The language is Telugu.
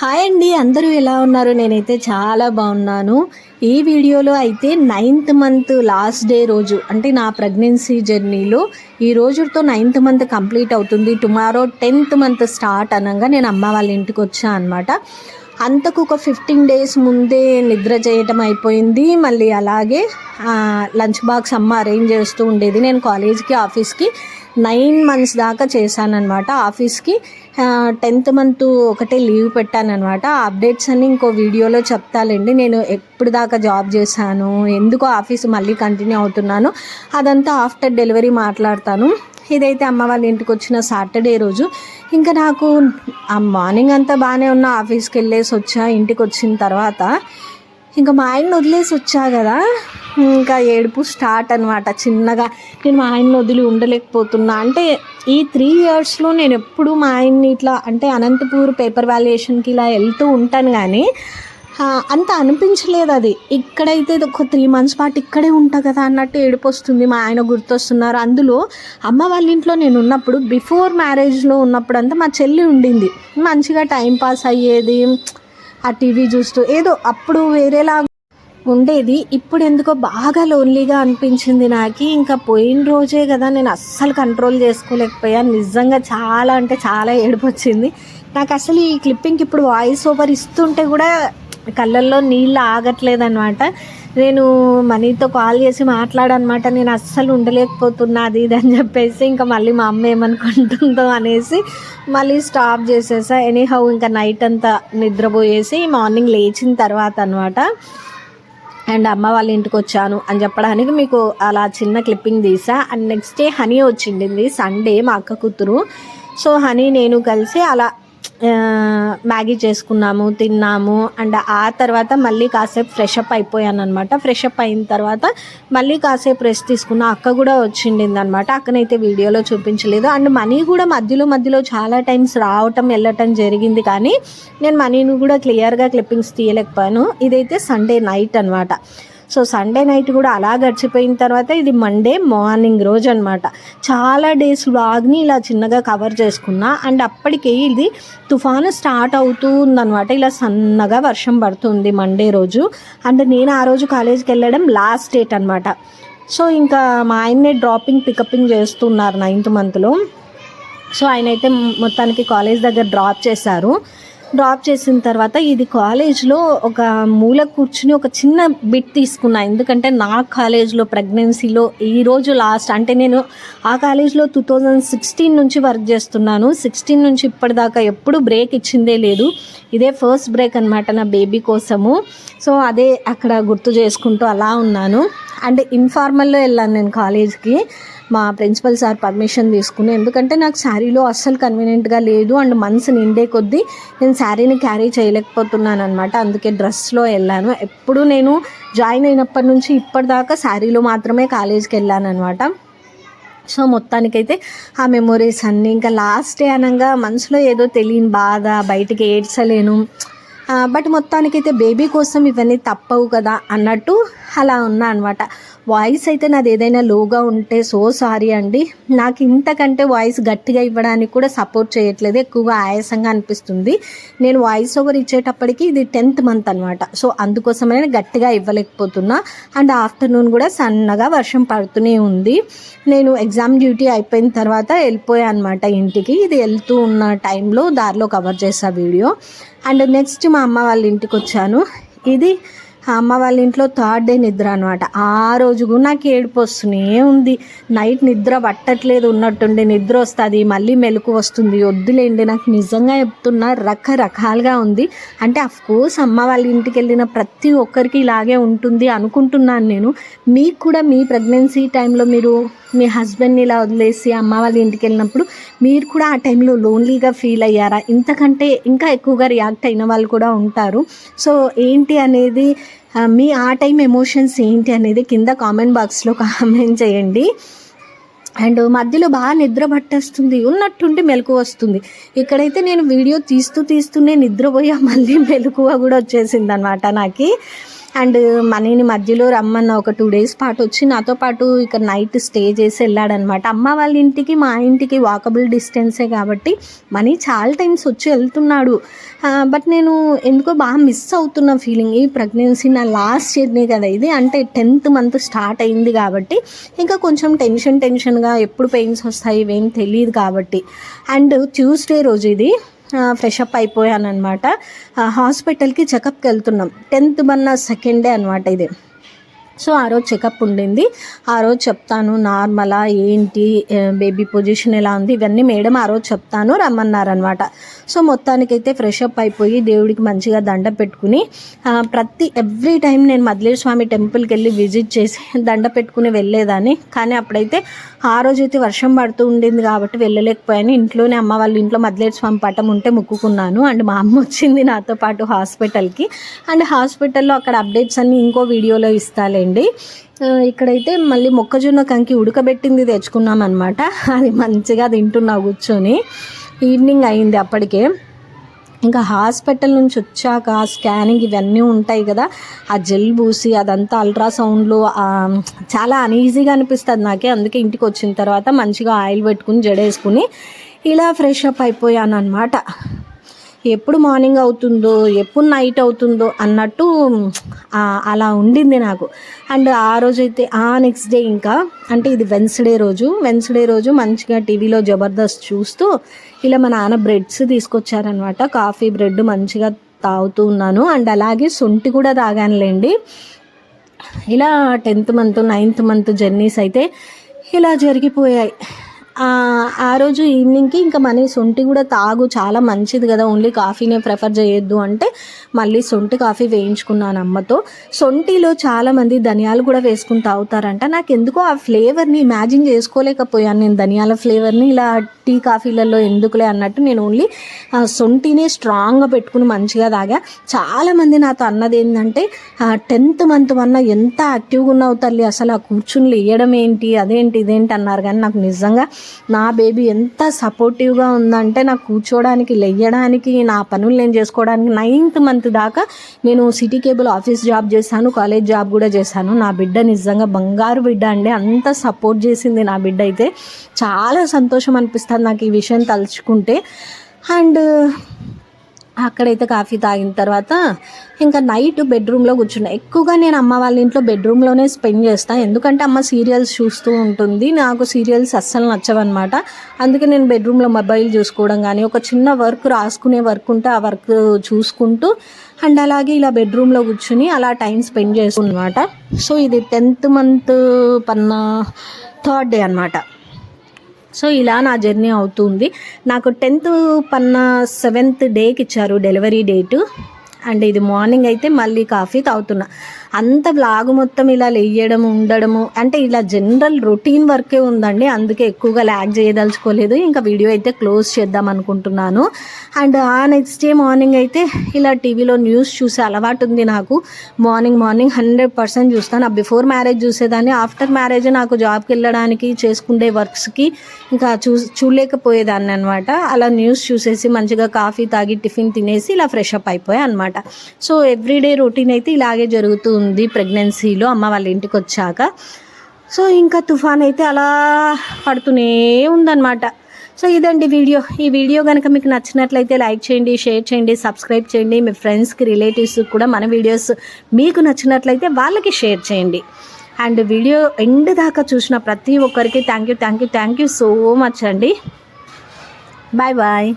హాయ్ అండి అందరూ ఎలా ఉన్నారు? నేనైతే చాలా బాగున్నాను. ఈ వీడియోలో అయితే నైన్త్ మంత్ లాస్ట్ డే రోజు అంటే నా ప్రెగ్నెన్సీ జర్నీలో ఈ రోజుతో నైన్త్ మంత్ కంప్లీట్ అవుతుంది. టుమారో టెన్త్ మంత్ స్టార్ట్ అనగా నేను అమ్మ వాళ్ళ ఇంటికి వచ్చా అనమాట అంతకు ఒక ఫిఫ్టీన్ డేస్ ముందే నిద్ర చేయటం అయిపోయింది. మళ్ళీ అలాగే లంచ్ బాక్స్ అమ్మ అరేంజ్ చేస్తూ ఉండేది. నేను కాలేజ్కి ఆఫీస్కి నైన్ మంత్స్ దాకా చేశానన్నమాట ఆఫీస్కి. టెన్త్ మంత్ ఒకటే లీవ్ పెట్టానమాట అప్డేట్స్ అన్ని ఇంకో వీడియోలో చెప్తాలండి. నేను ఎప్పుడు దాకా జాబ్ చేశాను ఎందుకో ఆఫీస్ మళ్ళీ కంటిన్యూ అవుతున్నాను. అదంతా ఆఫ్టర్ డెలివరీ మాట్లాడతాను. ఇదైతే అమ్మ వాళ్ళ ఇంటికి వచ్చిన సాటర్డే రోజు. ఇంకా నాకు ఆ మార్నింగ్ అంతా బాగానే ఉన్న. ఆఫీస్కి వెళ్ళేసి వచ్చా ఇంటికి వచ్చిన తర్వాత. ఇంకా మా ఆయన్ని వదిలేసి వచ్చా కదా. ఇంకా ఏడుపు స్టార్ట్ అనమాట చిన్నగా నేను మా ఆయన్ని వదిలి ఉండలేకపోతున్నా. అంటే ఈ త్రీ ఇయర్స్లో నేను ఎప్పుడు మా ఆయన్ని ఇట్లా అంటే అనంతపూర్ పేపర్ వాల్యుయేషన్కి ఇలా వెళ్తూ ఉంటాను కానీ అంత అనిపించలేదు అది. ఇక్కడైతే ఒక త్రీ మంత్స్ పాటు ఇక్కడే ఉంటా కదా అన్నట్టు ఏడుపు వస్తుంది మా ఆయన గుర్తొస్తున్నారు. అందులో అమ్మ వాళ్ళ ఇంట్లో నేను ఉన్నప్పుడు బిఫోర్ మ్యారేజ్లో ఉన్నప్పుడు అంతా మా చెల్లి ఉండింది. మంచిగా టైం పాస్ అయ్యేది. ఆ టీవీ చూస్తూ ఏదో అప్పుడు వేరేలా ఉండేది. ఇప్పుడు ఎందుకో బాగా లోన్లీగా అనిపించింది నాకు. ఇంకా పోయిన రోజే కదా నేను అస్సలు కంట్రోల్ చేసుకోలేకపోయాను నిజంగా చాలా అంటే చాలా ఏడుపు వచ్చింది నాకు అసలు ఈ క్లిప్పింగ్ ఇప్పుడు వాయిస్ ఓవర్ ఇస్తుంటే కూడా కళ్ళల్లో నీళ్ళు ఆగట్లేదనమాట నేను మనీతో కాల్ చేసి మాట్లాడనమాట నేను అస్సలు ఉండలేకపోతున్నా అది ఇది అని చెప్పేసి ఇంకా మళ్ళీ మా అమ్మ ఏమనుకుంటుందో అనేసి మళ్ళీ స్టాప్ చేసేసా. ఎనీహౌ ఇంకా నైట్ అంతా నిద్రపోయేసి మార్నింగ్ లేచిన తర్వాత అనమాట అండ్ అమ్మ వాళ్ళ ఇంటికి వచ్చాను అని చెప్పడానికి మీకు అలా చిన్న క్లిప్పింగ్ తీసా. అండ్ నెక్స్ట్ డే హనీ వచ్చిండింది సండే మా అక్క కూతురు. సో హనీ నేను కలిసి అలా మ్యాగీ చేసుకున్నాము తిన్నాము అండ్ ఆ తర్వాత మళ్ళీ కాసేపు ఫ్రెష్ అప్ అయిపోయాను అనమాట ఫ్రెష్ అప్ అయిన తర్వాత మళ్ళీ కాసేపు రెస్ట్ తీసుకున్న. అక్క కూడా వచ్చిండింది అనమాట అక్కనైతే వీడియోలో చూపించలేదు. అండ్ మనీ కూడా మధ్యలో మధ్యలో చాలా టైమ్స్ రావటం వెళ్ళటం జరిగింది కానీ నేను మనీని కూడా క్లియర్గా క్లిప్పింగ్స్ తీయలేకపోయాను. ఇదైతే సండే నైట్ అనమాట సో సండే నైట్ కూడా అలా గడిచిపోయిన తర్వాత ఇది మండే మార్నింగ్ రోజు అనమాట చాలా డేస్ వ్లాగ్ని ఇలా చిన్నగా కవర్ చేసుకున్నా అండ్ అప్పటికే ఇది తుఫాను స్టార్ట్ అవుతూ ఉందన్నమాట. ఇలా సన్నగా వర్షం పడుతుంది మండే రోజు. అండ్ నేను ఆ రోజు కాలేజ్కి వెళ్ళడం లాస్ట్ డేట్ అనమాట సో ఇంకా మా ఆయన్నే డ్రాపింగ్ పికపింగ్ చేస్తున్నారు నైన్త్ మంత్లో. సో ఆయన అయితే మొత్తానికి కాలేజ్ దగ్గర డ్రాప్ చేశారు. డ్రాప్ చేసిన తర్వాత ఇది కాలేజ్లో ఒక మూల కూర్చుని ఒక చిన్న బిట్ తీసుకున్నా. ఎందుకంటే నా కాలేజ్లో ప్రెగ్నెన్సీలో ఈ రోజు లాస్ట్. అంటే నేను ఆ కాలేజ్లో టూ థౌజండ్ సిక్స్టీన్ నుంచి వర్క్ చేస్తున్నాను. సిక్స్టీన్ నుంచి ఇప్పటిదాకా ఎప్పుడు బ్రేక్ ఇచ్చిందే లేదు. ఇదే ఫస్ట్ బ్రేక్ అనమాట నా బేబీ కోసము. సో అదే అక్కడ గుర్తు చేసుకుంటూ అలా ఉన్నాను. అండ్ ఇన్ఫార్మల్లో వెళ్ళాను నేను కాలేజ్కి. మా ప్రిన్సిపల్ సార్ పర్మిషన్ తీసుకుని ఎందుకంటే నాకు శారీలో అస్సలు కన్వీనియంట్గా లేదు. అండ్ మంత్స్ నిండే కొద్దీ నేను శారీని క్యారీ చేయలేకపోతున్నాను అనమాట అందుకే డ్రెస్లో వెళ్ళాను. ఎప్పుడు నేను జాయిన్ అయినప్పటి నుంచి ఇప్పటిదాకా శారీలో మాత్రమే కాలేజ్కి వెళ్ళాను అనమాట సో మొత్తానికైతే ఆ మెమొరీస్ అన్నీ ఇంకా లాస్ట్ డే అనగా మనసులో ఏదో తెలియని బాధ బయటికి ఏడ్చలేను. బట్ మొత్తానికైతే బేబీ కోసం ఇవన్నీ తప్పవు కదా అన్నట్టు అలా ఉన్నా అనమాట వాయిస్ అయితే నాది ఏదైనా లోగా ఉంటే సో సారీ అండి. నాకు ఇంతకంటే వాయిస్ గట్టిగా ఇవ్వడానికి కూడా సపోర్ట్ చేయట్లేదు ఎక్కువగా ఆయాసంగా అనిపిస్తుంది. నేను వాయిస్ ఓవర్ ఇచ్చేటప్పటికి ఇది టెన్త్ మంత్ అనమాట సో అందుకోసమే గట్టిగా ఇవ్వలేకపోతున్నా. అండ్ ఆఫ్టర్నూన్ కూడా సన్నగా వర్షం పడుతూనే ఉంది. నేను ఎగ్జామ్ డ్యూటీ అయిపోయిన తర్వాత వెళ్ళిపోయాను అనమాట ఇంటికి. ఇది వెళ్తూ ఉన్న టైంలో దారిలో కవర్ చేసా వీడియో. అండ్ నెక్స్ట్ మా అమ్మ వాళ్ళ ఇంటికి వచ్చాను. ఇది అమ్మ వాళ్ళ ఇంట్లో థర్డ్ డే నిద్ర అనమాట ఆ రోజు కూడా నాకు ఏడుపు వస్తూనే ఉంది. నైట్ నిద్ర పట్టట్లేదు ఉన్నట్టుండి నిద్ర వస్తుంది మళ్ళీ మెలకు వస్తుంది. వద్దులేండి నాకు నిజంగా చెప్తున్నా రకరకాలుగా ఉంది. అంటే అఫ్ కోర్స్ అమ్మ వాళ్ళ ఇంటికి వెళ్ళిన ప్రతి ఒక్కరికి ఇలాగే ఉంటుంది అనుకుంటున్నాను నేను. మీకు కూడా మీ ప్రెగ్నెన్సీ టైంలో మీరు మీ హస్బెండ్ని ఇలా వదిలేసి అమ్మ వాళ్ళ ఇంటికి వెళ్ళినప్పుడు మీరు కూడా ఆ టైంలో లోన్లీగా ఫీల్ అయ్యారా? ఇంతకంటే ఇంకా ఎక్కువగా రియాక్ట్ అయిన వాళ్ళు కూడా ఉంటారు. సో ఏంటి అనేది మీ ఆ టైం ఎమోషన్స్ ఏంటి అనేది కింద కామెంట్ బాక్స్లో కామెంట్ చేయండి. అండ్ మధ్యలో బాగా నిద్ర పట్టేస్తుంది ఉన్నట్టుండి మెలకు వస్తుంది. ఇక్కడైతే నేను వీడియో తీస్తూ తీస్తూనే నిద్రపోయా మళ్ళీ మెలకువ కూడా వచ్చేసింది అనమాట నాకు. అండ్ మనీని మధ్యలో రమ్మన్న ఒక టూ డేస్ పాటు వచ్చి నాతో పాటు ఇక నైట్ స్టే చేసి వెళ్ళాడనమాట. అమ్మ వాళ్ళ ఇంటికి మా ఇంటికి వాకబుల్ డిస్టెన్సే కాబట్టి మనీ చాలా టైమ్స్ వచ్చి వెళ్తున్నాడు. బట్ నేను ఎందుకో బాగా మిస్ అవుతున్న ఫీలింగ్. ఈ ప్రెగ్నెన్సీ నా లాస్ట్ జర్నీ కదా ఇది. అంటే టెన్త్ మంత్ స్టార్ట్ అయింది కాబట్టి ఇంకా కొంచెం టెన్షన్ టెన్షన్గా ఎప్పుడు పెయిన్స్ వస్తాయి ఇవేం తెలియదు కాబట్టి. అండ్ ట్యూస్డే రోజు ఇది. ఫ్రెష్ అప్ అయిపోయాను అనమాట హాస్పిటల్కి చెకప్కి వెళ్తున్నాం. టెన్త్ మన్న సెకండ్ డే అనమాట ఇది. సో ఆ రోజు చెకప్ ఉండింది. ఆ రోజు చెప్తాను నార్మలా ఏంటి బేబీ పొజిషన్ ఎలా ఉంది ఇవన్నీ మేడం ఆ రోజు చెప్తాను రమ్మన్నారనమాట. సో మొత్తానికైతే ఫ్రెష్ అప్ అయిపోయి దేవుడికి మంచిగా దండ పెట్టుకుని ప్రతి ఎవ్రీ టైం నేను మద్లేశ్వర స్వామి టెంపుల్కి వెళ్ళి విజిట్ చేసి దండ పెట్టుకుని వెళ్ళేదాన్ని. కానీ అప్పుడైతే ఆ రోజైతే వర్షం పడుతూ ఉండింది కాబట్టి వెళ్ళలేకపోయాను. ఇంట్లోనే అమ్మ వాళ్ళ ఇంట్లో మద్లేశ్వర స్వామి పటం ఉంటే ముక్కుకున్నాను. అండ్ మా అమ్మ వచ్చింది నాతో పాటు హాస్పిటల్కి. అండ్ హాస్పిటల్లో అక్కడ అప్డేట్స్ అన్నీ ఇంకో వీడియోలో ఇస్తాలే. ఆ, ఇక్కడైతే మళ్ళీ మొక్కజొన్న కంకి ఉడకబెట్టింది తెచ్చుకున్నాం అనమాట అది మంచిగా తింటున్నా కూర్చొని. ఈవినింగ్ అయింది అప్పటికే. ఇంకా హాస్పిటల్ నుంచి వచ్చాక స్కానింగ్ ఇవన్నీ ఉంటాయి కదా. ఆ జెల్ పూసి అదంతా అల్ట్రాసౌండ్లు చాలా అనీజీగా అనిపిస్తుంది నాకే. అందుకే ఇంటికి వచ్చిన తర్వాత మంచిగా ఆయిల్ పెట్టుకుని జడేసుకుని ఇలా ఫ్రెష్ అప్ అయిపోయాను అనమాట ఎప్పుడు మార్నింగ్ అవుతుందో ఎప్పుడు నైట్ అవుతుందో అన్నట్టు అలా ఉండింది నాకు. అండ్ ఆ రోజు అయితే ఆ నెక్స్ట్ డే ఇంకా అంటే ఇది వెన్స్డే రోజు వెన్స్డే రోజు మంచిగా టీవీలో జబర్దస్త్ చూస్తూ ఇలా మా నాన్న బ్రెడ్స్ తీసుకొచ్చారనమాట కాఫీ బ్రెడ్ మంచిగా తాగుతూ ఉన్నాను. అండ్ అలాగే సొంటి కూడా తాగానులేండి. ఇలా tenth month ninth month journeys అయితే ఇలా జరిగిపోయాయి. ఆ, రోజు ఈవినింగ్కి ఇంకా మనీ సొంటి కూడా తాగు చాలా మంచిది కదా. ఓన్లీ కాఫీనే ప్రిఫర్ చేయొద్దు అంటే మళ్ళీ సొంటి కాఫీ వేయించుకున్నాను అమ్మతో. సొంటిలో చాలామంది ధనియాలు కూడా వేసుకుని తాగుతారంట. నాకు ఎందుకో ఆ ఫ్లేవర్ని ఇమాజిన్ చేసుకోలేకపోయాను. నేను ధనియాల ఫ్లేవర్ని ఇలా టీ కాఫీలలో ఎందుకులే అన్నట్టు నేను ఓన్లీ సొంటినే స్ట్రాంగ్గా పెట్టుకుని మంచిగా తాగా. చాలామంది నాతో అన్నది ఏంటంటే టెన్త్ మంత్ వల్ల ఎంత యాక్టివ్గా ఉన్నావు తల్లి? అసలు ఆ కూర్చుని లేయడం ఏంటి? అదేంటి? ఇదేంటి? అన్నారు. కానీ నాకు నిజంగా నా బేబీ ఎంత సపోర్టివ్గా ఉందంటే నాకు కూర్చోడానికి లెయ్యడానికి నా పనులు నేను చేసుకోవడానికి నైన్త్ మంత్ దాకా నేను సిటీ కేబుల్ ఆఫీస్ జాబ్ చేశాను కాలేజ్ జాబ్ కూడా చేశాను. నా బిడ్డ నిజంగా బంగారు బిడ్డ అండి. అంత సపోర్ట్ చేసింది నా బిడ్డ అయితే. చాలా సంతోషం అనిపిస్తుంది నాకు ఈ విషయం తలుచుకుంటే. అండ్ అక్కడైతే కాఫీ తాగిన తర్వాత ఇంకా నైట్ బెడ్రూమ్లో కూర్చున్నా. ఎక్కువగా నేను అమ్మ వాళ్ళ ఇంట్లో బెడ్రూమ్లోనే స్పెండ్ చేస్తాను ఎందుకంటే అమ్మ సీరియల్స్ చూస్తూ ఉంటుంది. నాకు సీరియల్స్ అస్సలు నచ్చవన్నమాట. అందుకే నేను బెడ్రూమ్లో మొబైల్ చూసుకోవడం కానీ ఒక చిన్న వర్క్ రాసుకునే వర్క్ ఉంటే ఆ వర్క్ చూసుకుంటూ అండ్ అలాగే ఇలా బెడ్రూమ్లో కూర్చుని అలా టైం స్పెండ్ చేస్తున్నమాట సో ఇది టెన్త్ మంత్ పన్న థర్డ్ డే అనమాట సో ఇలా నా జర్నీ అవుతుంది. నాకు టెన్త్ పన్న సెవెంత్ డేకి ఇచ్చారు డెలివరీ డేటు. అండ్ ఇది మార్నింగ్ అయితే మళ్ళీ కాఫీ తాగుతున్నా. అంత బ్లాగ్ మొత్తం ఇలా లేయడం ఉండడము అంటే ఇలా జనరల్ రొటీన్ వర్కే ఉందండి. అందుకే ఎక్కువగా ల్యాగ్ చేయదలుచుకోలేదు. ఇంకా వీడియో అయితే క్లోజ్ చేద్దాం అనుకుంటున్నాను. అండ్ ఆ నెక్స్ట్ డే మార్నింగ్ అయితే ఇలా టీవీలో న్యూస్ చూసే అలవాటు ఉంది నాకు. మార్నింగ్ మార్నింగ్ హండ్రెడ్ పర్సెంట్ చూస్తాను. బిఫోర్ మ్యారేజ్ చూసేదాన్ని. ఆఫ్టర్ మ్యారేజ్ నాకు జాబ్కి వెళ్ళడానికి చేసుకునే వర్క్స్కి ఇంకా చూ చూడలేకపోయేదాన్ని అనమాట అలా న్యూస్ చూసేసి మంచిగా కాఫీ తాగి టిఫిన్ తినేసి ఇలా ఫ్రెష్ అప్ అయిపోయాయి అనమాట సో ఎవ్రీడే రొటీన్ అయితే ఇలాగే జరుగుతూ ఉంది ప్రెగ్నెన్సీలో అమ్మ వాళ్ళ ఇంటికి వచ్చాక సో ఇంకా తుఫాన్ అయితే అలా పడుతూనే ఉందన్నమాట. సో ఇదండి వీడియో. ఈ వీడియో కనుక మీకు నచ్చినట్లయితే లైక్ చేయండి షేర్ చేయండి సబ్స్క్రైబ్ చేయండి. మీ ఫ్రెండ్స్కి రిలేటివ్స్కి కూడా మన వీడియోస్ మీకు నచ్చినట్లయితే వాళ్ళకి షేర్ చేయండి. అండ్ వీడియో ఎండ్ దాకా చూసిన ప్రతి ఒక్కరికి thank you thank you thank you so much అండి. Bye bye.